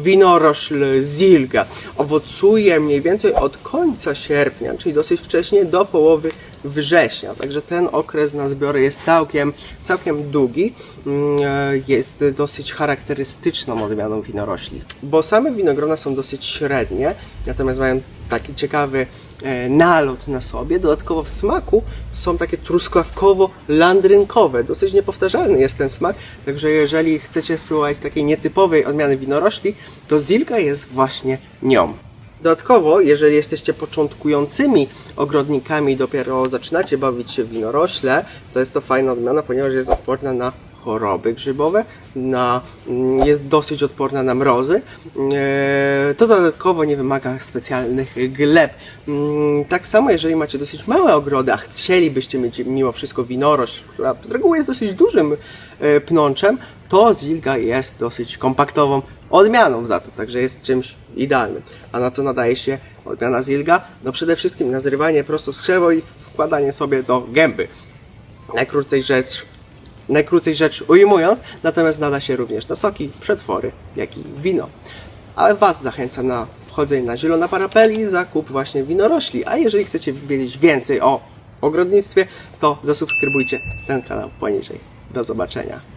winorośl Zilga. Owocuje mniej więcej od końca sierpnia, czyli dosyć wcześnie, do połowy września. Także ten okres na zbiory jest całkiem, całkiem długi. Mm, e, Jest dosyć charakterystyczną odmianą winorośli, bo same winogrona są dosyć średnie, natomiast mają taki ciekawy e, nalot na sobie. Dodatkowo w smaku są takie truskawkowo-landrynkowe. Dosyć niepowtarzalny jest ten smak, także jeżeli chcecie spróbować takiej nietypowej odmiany winorośli, to Zilga jest właśnie nią. Dodatkowo, jeżeli jesteście początkującymi ogrodnikami i dopiero zaczynacie bawić się winorośle, to jest to fajna odmiana, ponieważ jest odporna na choroby grzybowe, na, mm, jest dosyć odporna na mrozy. E, To dodatkowo nie wymaga specjalnych gleb. Mm, Tak samo, jeżeli macie dosyć małe ogrody, a chcielibyście mieć mimo wszystko winorośl, która z reguły jest dosyć dużym e, pnączem, to Zilga jest dosyć kompaktową odmianą za to, także jest czymś idealnym. A na co nadaje się odmiana Zilga? No przede wszystkim na zrywanie prosto z krzewo i wkładanie sobie do gęby. Najkrócej rzecz, najkrócej rzecz ujmując, natomiast nada się również na soki, przetwory, jak i wino. A Was zachęcam na wchodzenie na Zielona Parapel i zakup właśnie winorośli. A jeżeli chcecie wiedzieć więcej o ogrodnictwie, to zasubskrybujcie ten kanał poniżej. Do zobaczenia.